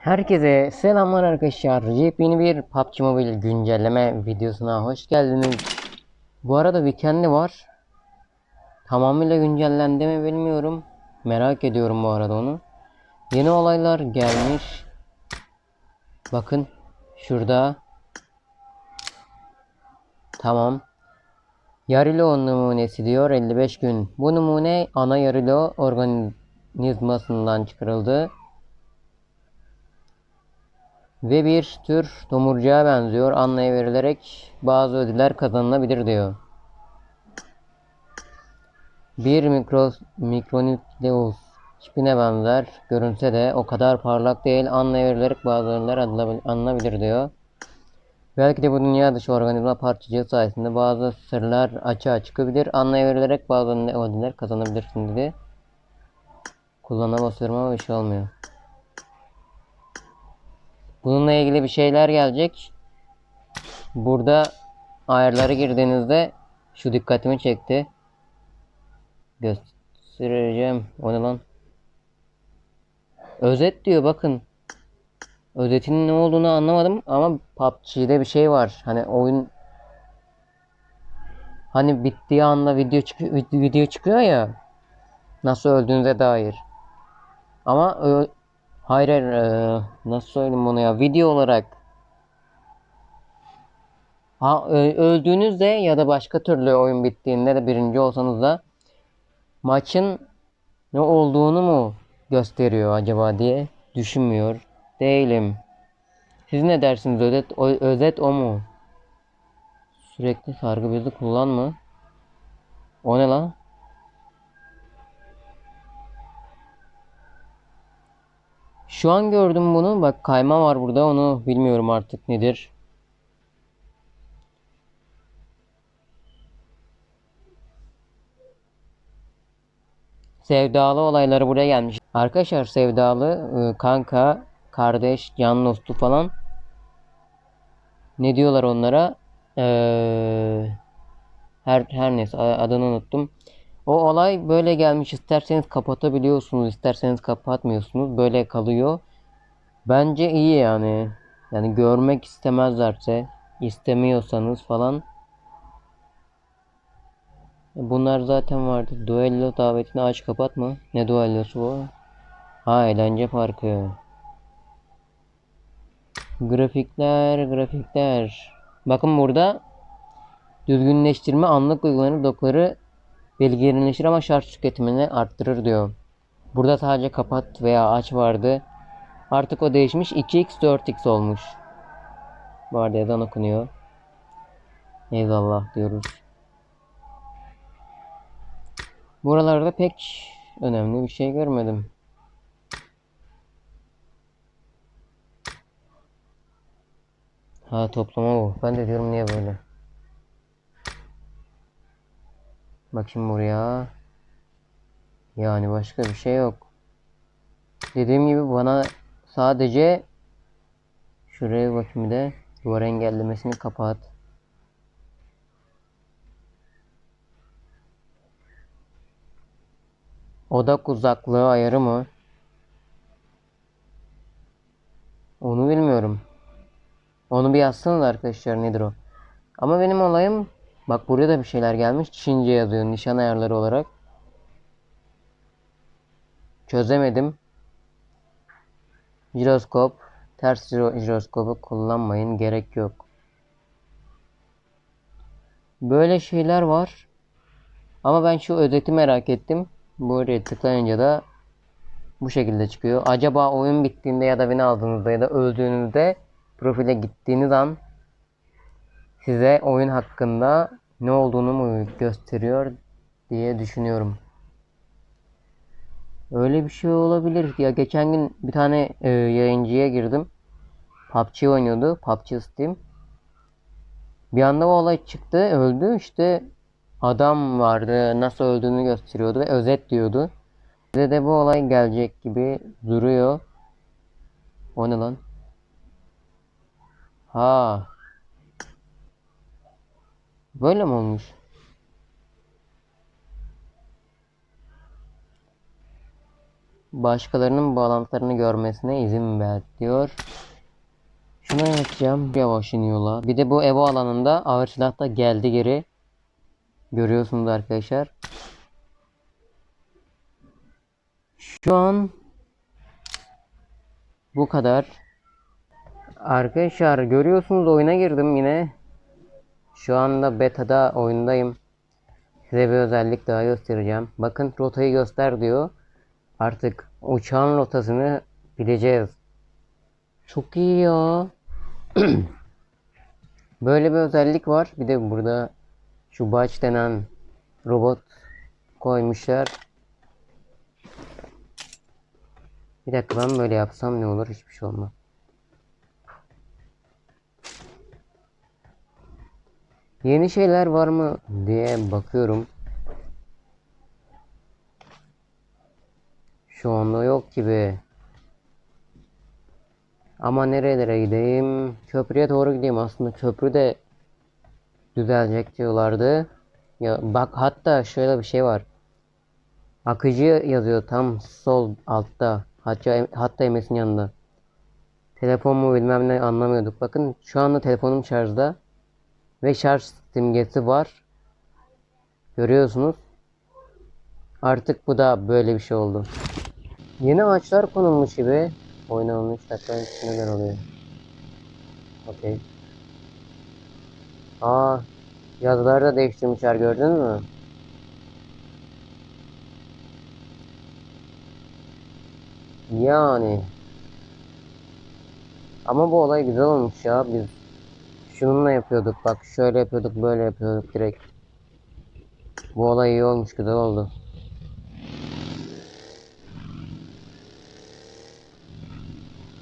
Herkese selamlar arkadaşlar. Yepyeni bir PUBG Mobile güncelleme videosuna hoş geldiniz. Bu arada Weekend'i var. Tamamıyla güncellendi mi bilmiyorum. Merak ediyorum bu arada onu. Yeni olaylar gelmiş. Bakın şurada. Tamam. Yarilo numunesi diyor 55 gün. Bu numune ana yarilo organizmasından çıkarıldı. Ve bir tür tomurcuğa benziyor. Anlaya bazı ödüller kazanılabilir diyor. Bir mikro, mikronükleus çipine benzer görünse de o kadar parlak değil. Anlaya bazı ödüller alınabil- alınabilir diyor. Belki de bu dünya dışı organizma parçacığı sayesinde bazı sırlar açığa çıkabilir. Anlaya bazı ödüller kazanabilirsin dedi. Kullana basıyorum ama bir şey olmuyor. Bununla ilgili bir şeyler gelecek. Burada ayarları girdiğinizde şu dikkatimi çekti. Göstereceğim. O ne lan? Özet diyor bakın. Özetin ne olduğunu anlamadım ama PUBG'de bir şey var. Hani oyun hani bittiği anda video çıkıyor video çıkıyor ya. Nasıl öldüğünüze dair. Ama Hayır hayır eee, nasıl söyleyeyim bunu ya video olarak ha ö- öldüğünüzde ya da başka türlü oyun bittiğinde de birinci olsanız da maçın ne olduğunu mu gösteriyor acaba diye düşünmüyor değilim. Siz ne dersiniz özet o, özet o mu? Sürekli sargı bezi kullanma. O ne lan? Şu an gördüm bunu. Bak kayma var burada. Onu bilmiyorum artık nedir. Sevdalı olayları buraya gelmiş. Arkadaşlar sevdalı e, kanka, kardeş, can dostu falan. Ne diyorlar onlara? Ee, her her neyse adını unuttum. O olay böyle gelmiş. İsterseniz kapatabiliyorsunuz, isterseniz kapatmıyorsunuz. Böyle kalıyor. Bence iyi yani. Yani görmek istemezlerse, istemiyorsanız falan. Bunlar zaten vardı. Duello davetini aç kapatma. Ne duellosu bu? Ha eğlence parkı. Grafikler, grafikler. Bakın burada düzgünleştirme anlık uygulanır dokları belirginleşir ama şarj tüketimini arttırır diyor. Burada sadece kapat veya aç vardı. Artık o değişmiş 2x 4x olmuş. Bu arada yazan okunuyor. Eyvallah diyoruz. Buralarda pek önemli bir şey görmedim. Ha toplama bu. Ben de diyorum niye böyle. Bak şimdi buraya. Yani başka bir şey yok. Dediğim gibi bana sadece şuraya bakayım bir de duvar engellemesini kapat. Odak uzaklığı ayarı mı? Onu bilmiyorum. Onu bir yazsanız arkadaşlar nedir o? Ama benim olayım bak buraya da bir şeyler gelmiş. Çince yazıyor nişan ayarları olarak. Çözemedim. Jiroskop. Ters jiro- jiroskopu kullanmayın. Gerek yok. Böyle şeyler var. Ama ben şu özeti merak ettim. Buraya tıklayınca da bu şekilde çıkıyor. Acaba oyun bittiğinde ya da win aldığınızda ya da öldüğünüzde profile gittiğiniz an size oyun hakkında ne olduğunu mu gösteriyor diye düşünüyorum. Öyle bir şey olabilir. Ya geçen gün bir tane e, yayıncıya girdim. PUBG oynuyordu. PUBG Steam. Bir anda o olay çıktı. Öldü. İşte adam vardı. Nasıl öldüğünü gösteriyordu ve özet diyordu. Bize de bu olay gelecek gibi duruyor. O ne lan? Ha. Böyle mi olmuş? başkalarının bağlantılarını görmesine izin ver diyor. Şunu yapacağım. Yavaş iniyorlar. Bir de bu Evo alanında ağır silah da geldi geri. Görüyorsunuz arkadaşlar. Şu an bu kadar. Arkadaşlar görüyorsunuz oyuna girdim yine. Şu anda beta'da oyundayım. Size bir özellik daha göstereceğim. Bakın rotayı göster diyor. Artık uçağın rotasını bileceğiz. Çok iyi ya. Böyle bir özellik var. Bir de burada şu baş denen robot koymuşlar. Bir dakika ben böyle yapsam ne olur? Hiçbir şey olmaz. Yeni şeyler var mı diye bakıyorum. Şu anda yok gibi. Ama nerelere gideyim? Köprüye doğru gideyim. Aslında köprü de düzelecek diyorlardı. Ya bak hatta şöyle bir şey var. Akıcı yazıyor tam sol altta. Hatta hatta Emes'in yanında. Telefon mu bilmem ne anlamıyorduk. Bakın şu anda telefonum şarjda. Ve şarj simgesi var. Görüyorsunuz. Artık bu da böyle bir şey oldu. Yeni ağaçlar konulmuş gibi. Oynanmış dakika neler oluyor? Okey. Aa, yazıları da değiştirmişler gördün mü? Yani. Ama bu olay güzel olmuş ya. Biz şununla yapıyorduk. Bak şöyle yapıyorduk, böyle yapıyorduk direkt. Bu olay iyi olmuş, güzel oldu.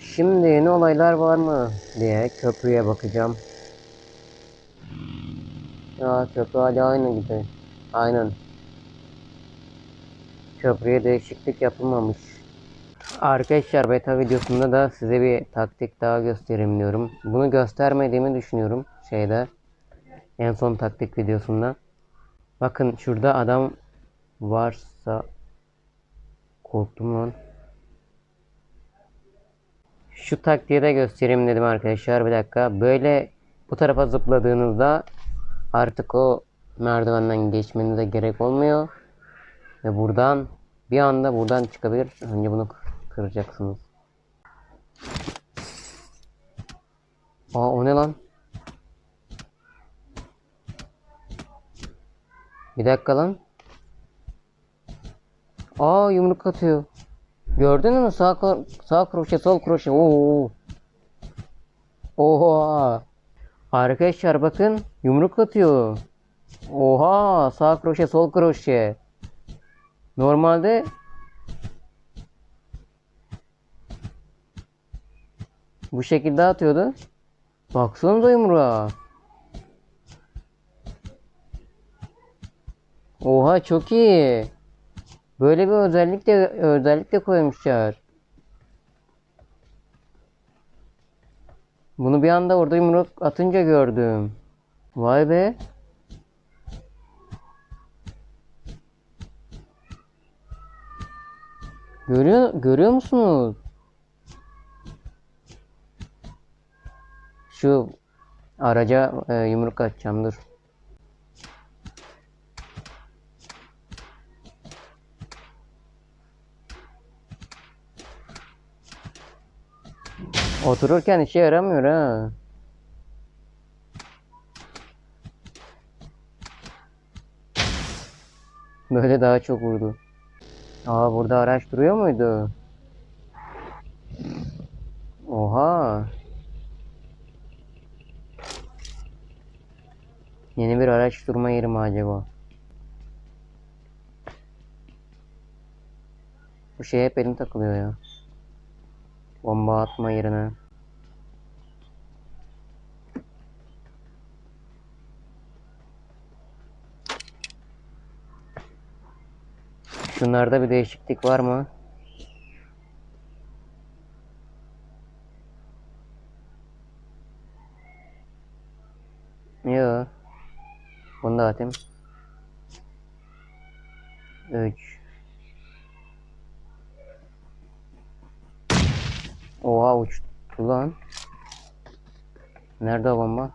Şimdi yeni olaylar var mı diye köprüye bakacağım. Ya köprü hala aynı gibi. Aynen. Köprüye değişiklik yapılmamış. Arkadaşlar beta videosunda da size bir taktik daha göstereyim diyorum. Bunu göstermediğimi düşünüyorum şeyde. En son taktik videosunda. Bakın şurada adam varsa korktum lan. Şu taktiği de göstereyim dedim arkadaşlar. Bir dakika. Böyle bu tarafa zıpladığınızda artık o merdivenden geçmenize gerek olmuyor. Ve buradan bir anda buradan çıkabilir. Önce bunu kıracaksınız. Aa o ne lan? Bir dakika lan. Aa yumruk atıyor. Gördün mü sağ sağ kroşe sol kroşe. Oo. Oha. Arkadaşlar bakın yumruk atıyor. Oha sağ kroşe sol kroşe. Normalde bu şekilde atıyordu. Baksanıza yumruğa. Oha çok iyi. Böyle bir özellik de özellik de koymuşlar. Bunu bir anda orada yumruk atınca gördüm. Vay be. Görüyor görüyor musunuz? Şu araca e, yumruk atacağım dur. Otururken işe yaramıyor ha. Böyle daha çok vurdu. Aa burada araç duruyor muydu? Oha. Yeni bir araç durma yeri mi acaba? Bu şey hep elim takılıyor ya. Bomba atma yerine. Şunlarda bir değişiklik var mı? dağıtayım. 3 Oha uçtu lan. Nerede bomba?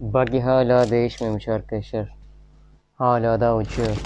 Buggy hala değişmemiş arkadaşlar. Hala da uçuyor.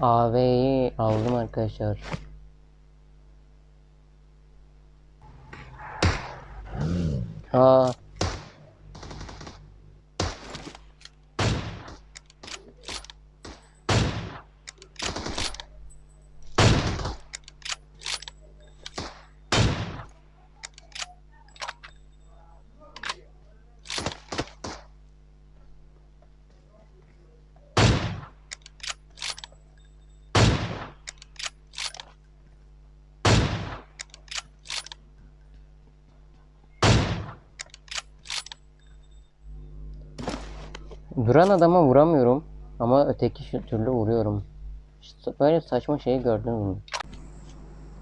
AV'yi aldım arkadaşlar. Ha. Duran adama vuramıyorum ama öteki türlü vuruyorum. İşte böyle saçma şeyi gördünüz mü?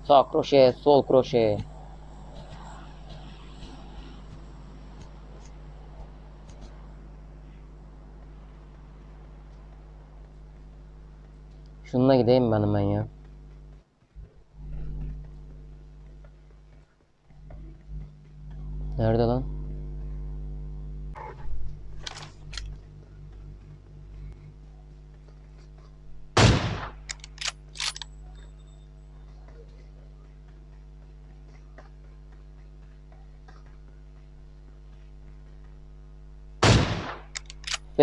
Sağ kroşe, sol kroşe. Şununla gideyim ben hemen ya. Nerede lan?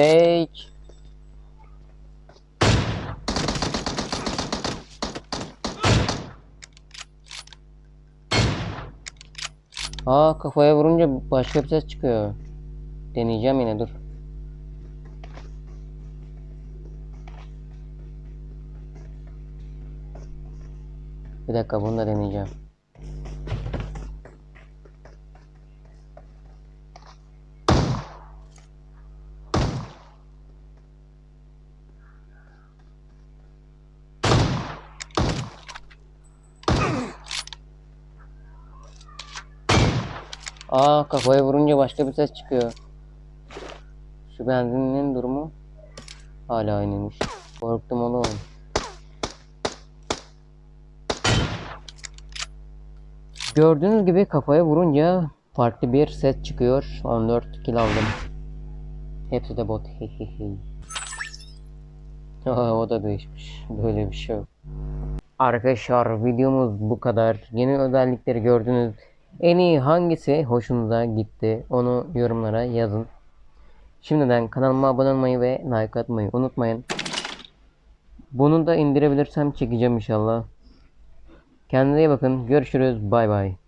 Fake. Aa kafaya vurunca başka bir ses çıkıyor. Deneyeceğim yine dur. Bir dakika bunu da deneyeceğim. Aa kafaya vurunca başka bir ses çıkıyor. Şu benzinin durumu hala aynıymış. Korktum oğlum. Gördüğünüz gibi kafaya vurunca farklı bir ses çıkıyor. 14 kill aldım. Hepsi de bot. Aa, o da değişmiş. Böyle bir şey yok. Arkadaşlar videomuz bu kadar. Yeni özellikleri gördünüz. En iyi hangisi hoşunuza gitti onu yorumlara yazın. Şimdiden kanalıma abone olmayı ve like atmayı unutmayın. Bunu da indirebilirsem çekeceğim inşallah. Kendinize iyi bakın. Görüşürüz. Bay bay.